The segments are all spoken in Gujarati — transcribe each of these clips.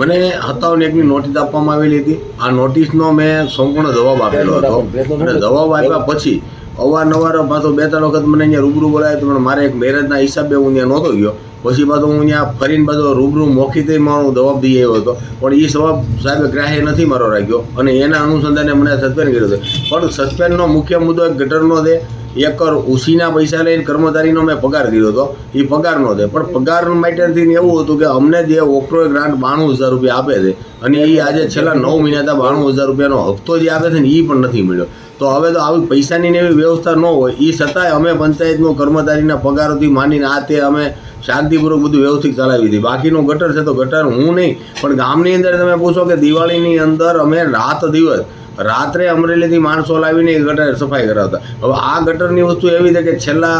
મને સત્તાવન એકની નોટિસ આપવામાં આવેલી હતી. આ નોટિસનો મેં સંપૂર્ણ જવાબ આપેલો હતો. અને જવાબ આપ્યા પછી અવારનવાર પાછો બે ત્રણ વખત મને અહીંયા રૂબરૂ બોલાવ્યો પણ મારે એક મેરેજના હિસાબે હું ત્યાં નહોતો ગયો. પછી પાછો હું અહીંયા ફરીને પાછો રૂબરૂ મોખીતે મારો જવાબ દઈ આવ્યો હતો. પણ એ જવાબ સાહેબે ગ્રાહ્ય નથી મારો રાખ્યો. અને એના અનુસંધાને મને સસ્પેન્ડ કર્યો હતો. પણ સસ્પેન્ડનો મુખ્ય મુદ્દો એક ગટરનો છે. એક ઉસીના પૈસા લઈને કર્મચારીનો મેં પગાર દીધો હતો. એ પગાર છે પણ પગાર માટેથી એવું હતું કે અમને જે ઓક્ટ્રોય ગ્રાન્ટ બાણું હજાર રૂપિયા આપે છે, અને એ આજે છેલ્લા નવ મહિનાથી બાણું હજાર રૂપિયાનો હપ્તો જે આપે છે ને એ પણ નથી મળ્યો. તો હવે તો આવી પૈસાની એવી વ્યવસ્થા ન હોય. એ છતાંય અમે પંચાયતનો કર્મચારીના પગારોથી માંડીને આ તે અમે શાંતિપૂર્વક બધું વ્યવસ્થિત ચલાવી હતી બાકીનું ગટર છે તો ગટર હું નહીં. પણ ગામની અંદર તમે પૂછો કે દિવાળીની અંદર અમે રાત દિવસ રાત્રે અમરેલીથી માણસો લાવીને એ ગટર સફાઈ કરાવતા. હવે આ ગટરની વસ્તુ એવી છે કે છેલ્લા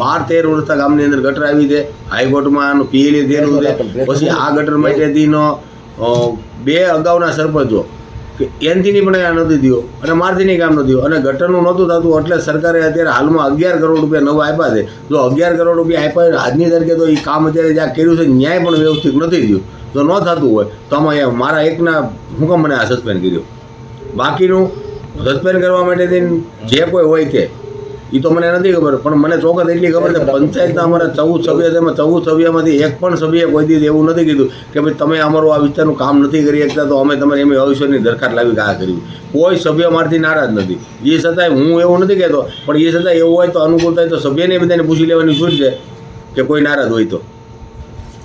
બાર તેર વર્ષથી ગામની અંદર ગટર આવી છે. હાઈકોર્ટમાં આનું પીએલએ છે. પછી આ ગટર માટેથીનો બે અગાઉના સરપંચો કે એનથી પણ આ નથી થયો અને મારથી નહીં કામ નથી થયું અને ગટરનું નહોતું થતું એટલે સરકારે અત્યારે હાલમાં અગિયાર કરોડ રૂપિયા નવા આપ્યા છે. જો અગિયાર કરોડ રૂપિયા આપ્યા આજની તારીખે તો એ કામ અત્યારે જ્યાં કર્યું છે ન્યાય પણ વ્યવસ્થિત નથી થયું. જો ન થતું હોય તો આમાં મારા એકના હું કામ મને આ સસ્પેન્ડ કર્યો. બાકીનું સસ્પેન્ડ કરવા માટે જે કોઈ હોય તે એ તો મને નથી ખબર, પણ મને ચોક્કસ એટલી ખબર છે પંચાયતના અમારા ચૌદ સભ્ય છે ચૌદ સભ્યમાંથી એક પણ સભ્યએ કોઈ દીધું એવું નથી કીધું કે ભાઈ તમે અમારું આ વિસ્તારનું કામ નથી કરી શકતા, તો અમે તમારે એમ ભવિષ્યની દરખાસ્ત લાવી આ કર્યું કોઈ સભ્ય મારથી નારાજ નથી. એ છતાંય હું એવું નથી કહેતો, પણ એ છતાંય એવું હોય તો અનુકૂળ થાય તો સભ્યને બધાને પૂછી લેવાની છૂટ છે કે કોઈ નારાજ હોય તો.